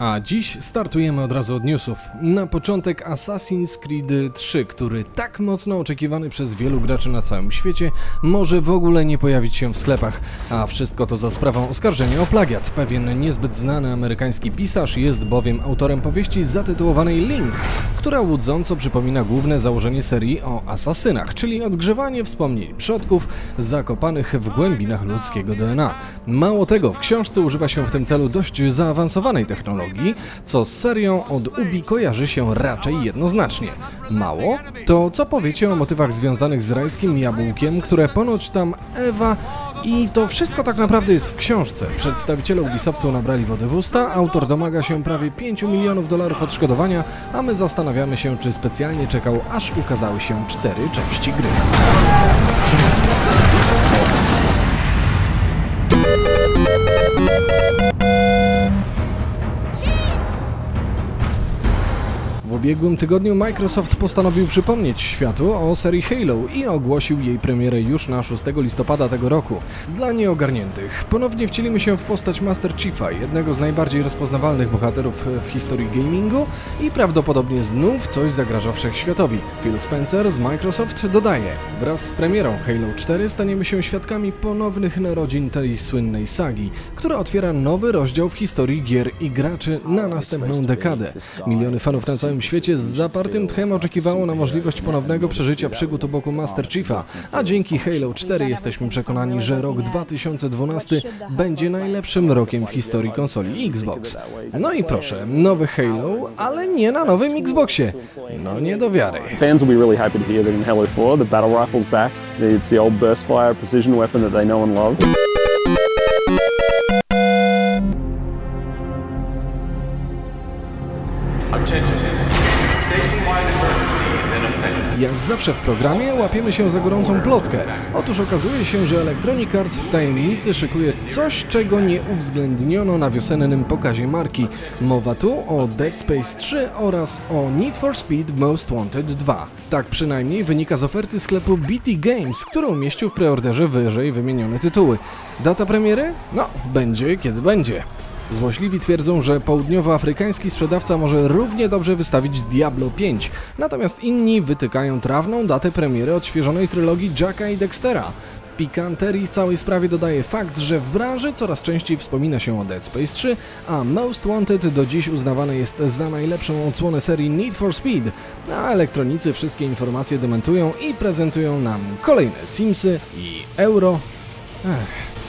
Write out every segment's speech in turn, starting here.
A dziś startujemy od razu od newsów. Na początek Assassin's Creed 3, który tak mocno oczekiwany przez wielu graczy na całym świecie, może w ogóle nie pojawić się w sklepach. A wszystko to za sprawą oskarżenia o plagiat. Pewien niezbyt znany amerykański pisarz jest bowiem autorem powieści zatytułowanej Link, która łudząco przypomina główne założenie serii o asasynach, czyli odgrzewanie wspomnień przodków zakopanych w głębinach ludzkiego DNA. Mało tego, w książce używa się w tym celu dość zaawansowanej technologii, co z serią od Ubi kojarzy się raczej jednoznacznie. Mało? To co powiecie o motywach związanych z rajskim jabłkiem, które ponoć tam Ewa i to wszystko tak naprawdę jest w książce. Przedstawiciele Ubisoftu nabrali wody w usta, autor domaga się prawie 5 milionów dolarów odszkodowania, a my zastanawiamy się, czy specjalnie czekał, aż ukazały się cztery części gry. Ubiegłym tygodniu Microsoft postanowił przypomnieć światu o serii Halo i ogłosił jej premierę już na 6 listopada tego roku. Dla nieogarniętych ponownie wcielimy się w postać Master Chiefa, jednego z najbardziej rozpoznawalnych bohaterów w historii gamingu i prawdopodobnie znów coś zagraża wszechświatowi. Phil Spencer z Microsoft dodaje, wraz z premierą Halo 4 staniemy się świadkami ponownych narodzin tej słynnej sagi, która otwiera nowy rozdział w historii gier i graczy na następną dekadę. Miliony fanów na całym świecie z zapartym tchem oczekiwało na możliwość ponownego przeżycia przygód u boku Master Chiefa, a dzięki Halo 4 jesteśmy przekonani, że rok 2012 będzie najlepszym rokiem w historii konsoli Xbox. No i proszę, nowy Halo, ale nie na nowym Xboxie. No nie do wiary. Fans will be really happy to hear that in Halo 4 the battle rifle's back. It's the old burst fire precision weapon that they know and love. Jak zawsze w programie łapiemy się za gorącą plotkę. Otóż okazuje się, że Electronic Arts w tajemnicy szykuje coś, czego nie uwzględniono na wiosennym pokazie marki. Mowa tu o Dead Space 3 oraz o Need for Speed Most Wanted 2. Tak przynajmniej wynika z oferty sklepu BT Games, który umieścił w preorderze wyżej wymienione tytuły. Data premiery? No, będzie kiedy będzie. Złośliwi twierdzą, że południowoafrykański sprzedawca może równie dobrze wystawić Diablo 5, natomiast inni wytykają trawną datę premiery odświeżonej trylogii Jacka i Dextera. Pikanterii w całej sprawie dodaje fakt, że w branży coraz częściej wspomina się o Dead Space 3, a Most Wanted do dziś uznawane jest za najlepszą odsłonę serii Need for Speed, a elektronicy wszystkie informacje dementują i prezentują nam kolejne Simsy i Euro. Ech.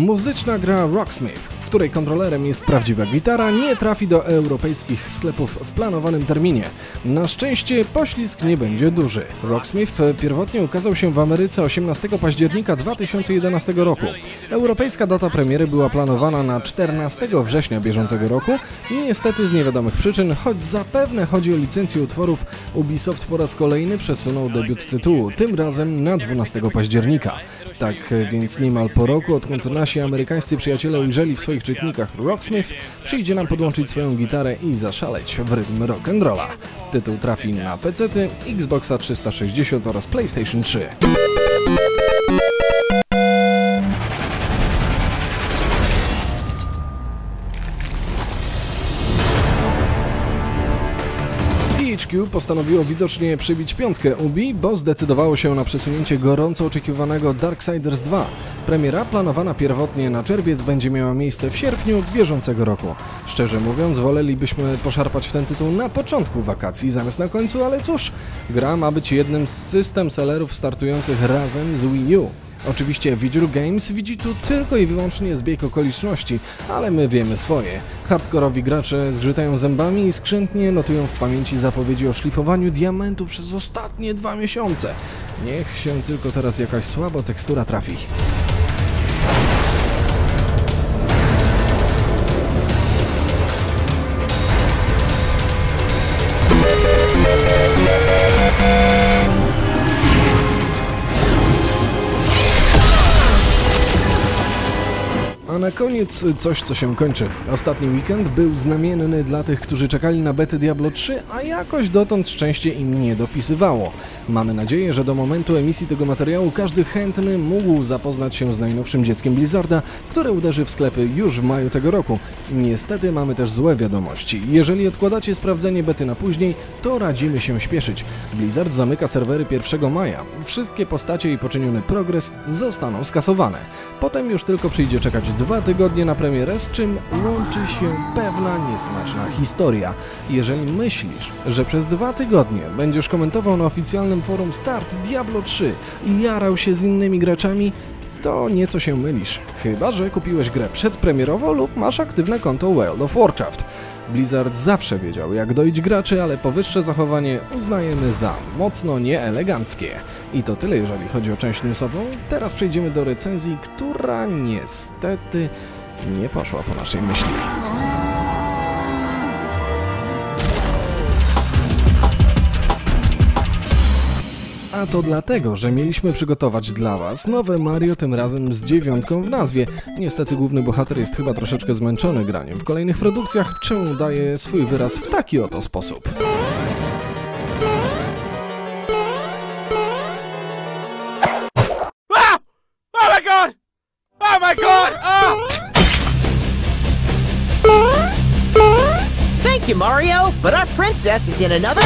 Muzyczna gra Rocksmith, której kontrolerem jest prawdziwa gitara, nie trafi do europejskich sklepów w planowanym terminie. Na szczęście poślizg nie będzie duży. Rocksmith pierwotnie ukazał się w Ameryce 18 października 2011 roku. Europejska data premiery była planowana na 14 września bieżącego roku i niestety z niewiadomych przyczyn, choć zapewne chodzi o licencję utworów, Ubisoft po raz kolejny przesunął debiut tytułu, tym razem na 12 października. Tak więc niemal po roku, odkąd nasi amerykańscy przyjaciele ujrzeli w swoich czytnikach Rocksmith, przyjdzie nam podłączyć swoją gitarę i zaszaleć w rytm rock'n'rolla. Tytuł trafi na PC, Xboxa 360 oraz PlayStation 3. THQ postanowiło widocznie przybić piątkę Ubi, bo zdecydowało się na przesunięcie gorąco oczekiwanego Darksiders 2. Premiera planowana pierwotnie na czerwiec będzie miała miejsce w sierpniu bieżącego roku. Szczerze mówiąc, wolelibyśmy poszarpać w ten tytuł na początku wakacji zamiast na końcu, ale cóż, gra ma być jednym z system sellerów startujących razem z Wii U. Oczywiście Vigil Games widzi tu tylko i wyłącznie zbieg okoliczności, ale my wiemy swoje. Hardkorowi gracze zgrzytają zębami i skrzętnie notują w pamięci zapowiedzi o szlifowaniu diamentu przez ostatnie dwa miesiące. Niech się tylko teraz jakaś słaba tekstura trafi. Na koniec coś, co się kończy. Ostatni weekend był znamienny dla tych, którzy czekali na betę Diablo 3, a jakoś dotąd szczęście im nie dopisywało. Mamy nadzieję, że do momentu emisji tego materiału każdy chętny mógł zapoznać się z najnowszym dzieckiem Blizzarda, które uderzy w sklepy już w maju tego roku. Niestety mamy też złe wiadomości. Jeżeli odkładacie sprawdzenie bety na później, to radzimy się śpieszyć. Blizzard zamyka serwery 1 maja. Wszystkie postacie i poczyniony progres zostaną skasowane. Potem już tylko przyjdzie czekać dwa tygodnie na premierę, z czym łączy się pewna niesmaczna historia. Jeżeli myślisz, że przez dwa tygodnie będziesz komentował na oficjalnym forum Start Diablo 3 i jarał się z innymi graczami, to nieco się mylisz. Chyba, że kupiłeś grę przedpremierowo lub masz aktywne konto World of Warcraft. Blizzard zawsze wiedział, jak doić graczy, ale powyższe zachowanie uznajemy za mocno nieeleganckie. I to tyle, jeżeli chodzi o część newsową. Teraz przejdziemy do recenzji, która niestety nie poszła po naszej myśli. A to dlatego, że mieliśmy przygotować dla Was nowe Mario, tym razem z dziewiątką w nazwie. Niestety główny bohater jest chyba troszeczkę zmęczony graniem w kolejnych produkcjach, czemu daje swój wyraz w taki oto sposób. Ah! Oh my god! Oh my god! Oh! Thank you, Mario, but our princess is in another.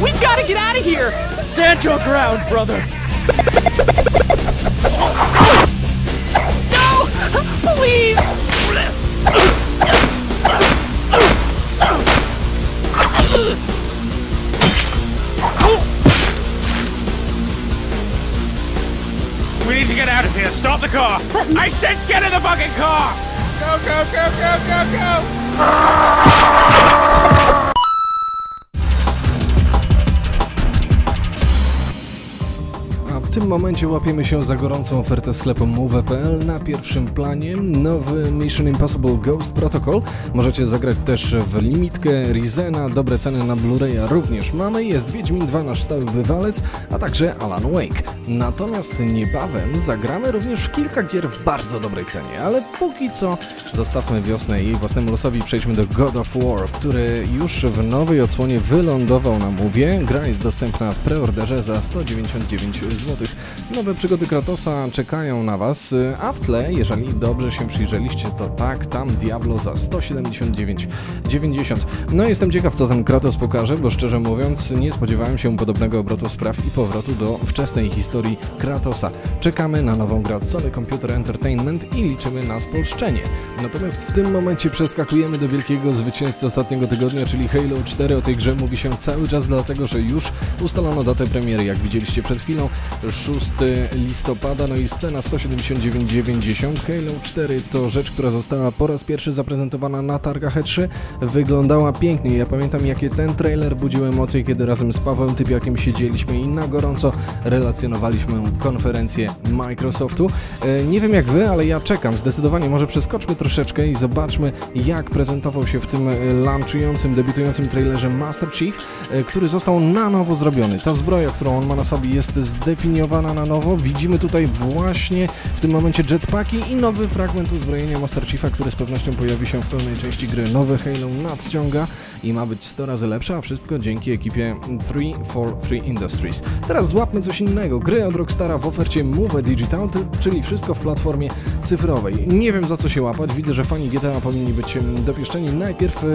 We've got to get out of here! Stand your ground, brother! No! Please! We need to get out of here. Stop the car. I said get in the fucking car. Go, go, go, go, go, go. w tym momencie łapiemy się za gorącą ofertę sklepu Move.pl. Na pierwszym planie nowy Mission Impossible Ghost Protocol. Możecie zagrać też w limitkę Rizena, dobre ceny na Blu-raya również mamy. Jest Wiedźmin 2 nasz stały bywalec, a także Alan Wake. Natomiast niebawem zagramy również kilka gier w bardzo dobrej cenie, ale póki co zostawmy wiosnę jej własnemu losowi przejdźmy do God of War, który już w nowej odsłonie wylądował na Mówie. Gra jest dostępna w preorderze za 199 zł. Nowe przygody Kratosa czekają na Was, a w tle, jeżeli dobrze się przyjrzeliście, to tak, tam Diablo za 179,90. No jestem ciekaw, co ten Kratos pokaże, bo szczerze mówiąc, nie spodziewałem się podobnego obrotu spraw i powrotu do wczesnej historii Kratosa. Czekamy na nową grę od Sony Computer Entertainment i liczymy na spolszczenie. Natomiast w tym momencie przeskakujemy do wielkiego zwycięzcy ostatniego tygodnia, czyli Halo 4. O tej grze mówi się cały czas, dlatego że już ustalono datę premiery, jak widzieliście przed chwilą, 6 listopada, no i scena 179,90. Halo 4 to rzecz, która została po raz pierwszy zaprezentowana na targach E3. Wyglądała pięknie. Ja pamiętam, jakie ten trailer budził emocje, kiedy razem z Pawłem Typiakiem siedzieliśmy i na gorąco relacjonowaliśmy konferencję Microsoftu. E, Nie wiem jak wy, ale ja czekam. Zdecydowanie może przeskoczmy troszeczkę i zobaczmy, jak prezentował się w tym e, launchującym, debiutującym trailerze Master Chief, e, który został na nowo zrobiony. Ta zbroja, którą on ma na sobie jest zdefiniowana na Widzimy tutaj właśnie w tym momencie jetpacki i nowy fragment uzbrojenia Master Chiefa, który z pewnością pojawi się w pełnej części gry. Nowe Halo nadciąga i ma być 100 razy lepsze, a wszystko dzięki ekipie 343 Industries. Teraz złapmy coś innego. Gry od Rockstara w ofercie Move Digital, czyli wszystko w platformie cyfrowej. Nie wiem za co się łapać, widzę, że fani GTA powinni być dopieszczeni. Najpierw e,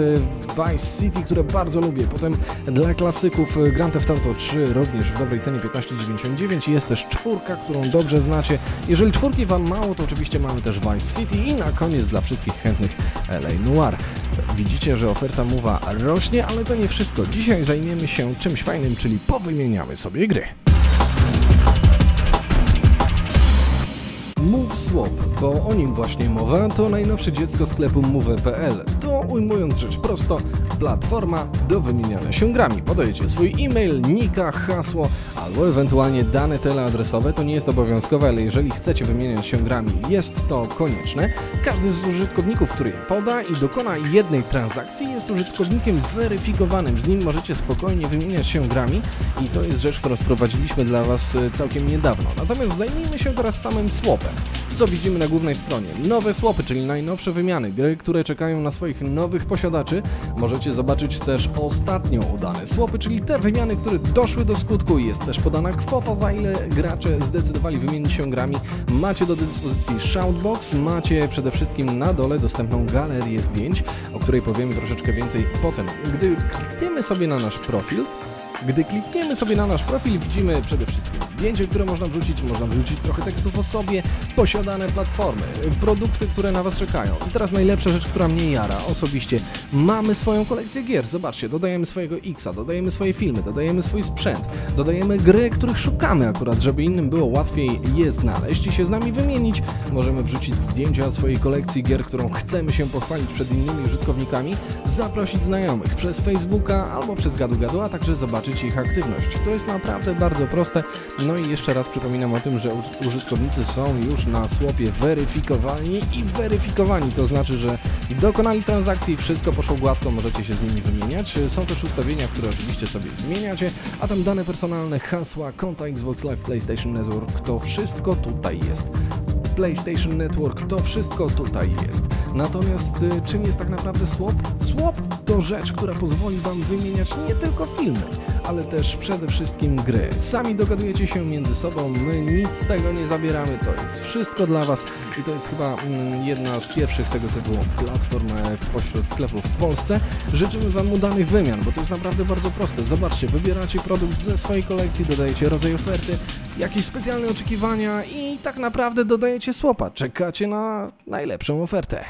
Vice City, które bardzo lubię, potem dla klasyków e, Grand Theft Auto 3 również w dobrej cenie 15,99 jest też czwórka, którą dobrze znacie. Jeżeli czwórki Wam mało, to oczywiście mamy też Vice City i na koniec dla wszystkich chętnych LA Noir. Widzicie, że oferta Mowa rośnie, ale to nie wszystko. Dzisiaj zajmiemy się czymś fajnym, czyli powymieniamy sobie gry. MoveSwap, bo o nim właśnie mowa, to najnowsze dziecko sklepu Move.pl. To ujmując rzecz prosto, platforma do wymieniania się grami. Podajecie swój e-mail, nika, hasło, albo ewentualnie dane teleadresowe. To nie jest obowiązkowe, ale jeżeli chcecie wymieniać się grami, jest to konieczne. Każdy z użytkowników, który je poda i dokona jednej transakcji, jest użytkownikiem weryfikowanym. Z nim możecie spokojnie wymieniać się grami i to jest rzecz, którą sprowadziliśmy dla Was e, całkiem niedawno. Natomiast zajmijmy się teraz samym swapem. Co widzimy na głównej stronie? Nowe swapy, czyli najnowsze wymiany, gry, które czekają na swoich nowych posiadaczy. Możecie zobaczyć też ostatnio udane swapy, czyli te wymiany, które doszły do skutku. Jest też podana kwota, za ile gracze zdecydowali wymienić się grami. Macie do dyspozycji Shoutbox, macie przede wszystkim na dole dostępną galerię zdjęć, o której powiemy troszeczkę więcej potem. Gdy klikniemy sobie na nasz profil, gdy klikniemy sobie na nasz profil, widzimy przede wszystkim zdjęcie, które można wrzucić, można wrzucić trochę tekstów o sobie, posiadane platformy, produkty, które na Was czekają. I teraz najlepsza rzecz, która mnie jara osobiście. Mamy swoją kolekcję gier. Zobaczcie, dodajemy swojego Xa, dodajemy swoje filmy, dodajemy swój sprzęt, dodajemy gry, których szukamy akurat, żeby innym było łatwiej je znaleźć i się z nami wymienić. Możemy wrzucić zdjęcia swojej kolekcji gier, którą chcemy się pochwalić przed innymi użytkownikami, zaprosić znajomych przez Facebooka albo przez gadu gadu, a także zobaczyć ich aktywność. To jest naprawdę bardzo proste. No i jeszcze raz przypominam o tym, że użytkownicy są już na słopie weryfikowani i weryfikowani. To znaczy, że dokonali transakcji, wszystko poszło gładko, możecie się z nimi wymieniać. Są też ustawienia, które oczywiście sobie zmieniacie, a tam dane personalne, hasła, konta Xbox Live, PlayStation Network, to wszystko tutaj jest. PlayStation Network, to wszystko tutaj jest. Natomiast y, czym jest tak naprawdę swap? Swap to rzecz, która pozwoli Wam wymieniać nie tylko filmy, ale też przede wszystkim gry. Sami dogadujecie się między sobą, my nic z tego nie zabieramy, to jest wszystko dla Was i to jest chyba mm, jedna z pierwszych tego typu platform e, pośród sklepów w Polsce. Życzymy Wam udanych wymian, bo to jest naprawdę bardzo proste. Zobaczcie, wybieracie produkt ze swojej kolekcji, dodajecie rodzaj oferty, jakieś specjalne oczekiwania i tak naprawdę dodajecie słopa. Czekacie na najlepszą ofertę.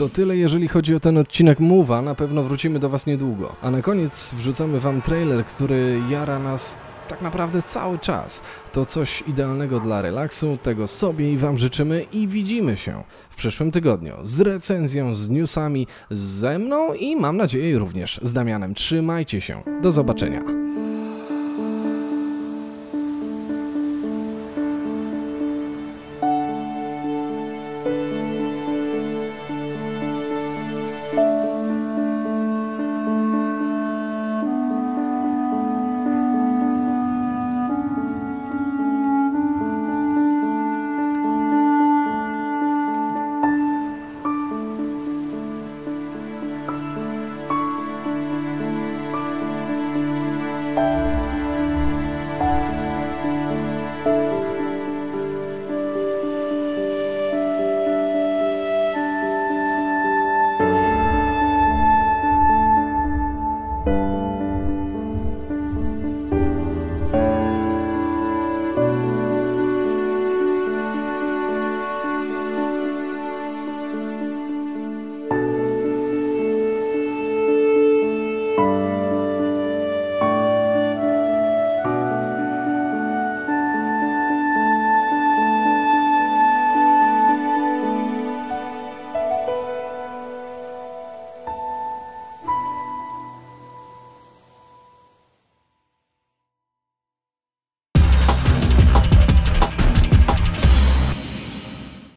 To tyle, jeżeli chodzi o ten odcinek Mowa. Na pewno wrócimy do Was niedługo. A na koniec wrzucamy Wam trailer, który jara nas tak naprawdę cały czas. To coś idealnego dla relaksu, tego sobie i Wam życzymy i widzimy się w przyszłym tygodniu z recenzją, z newsami, ze mną i mam nadzieję również z Damianem. Trzymajcie się. Do zobaczenia.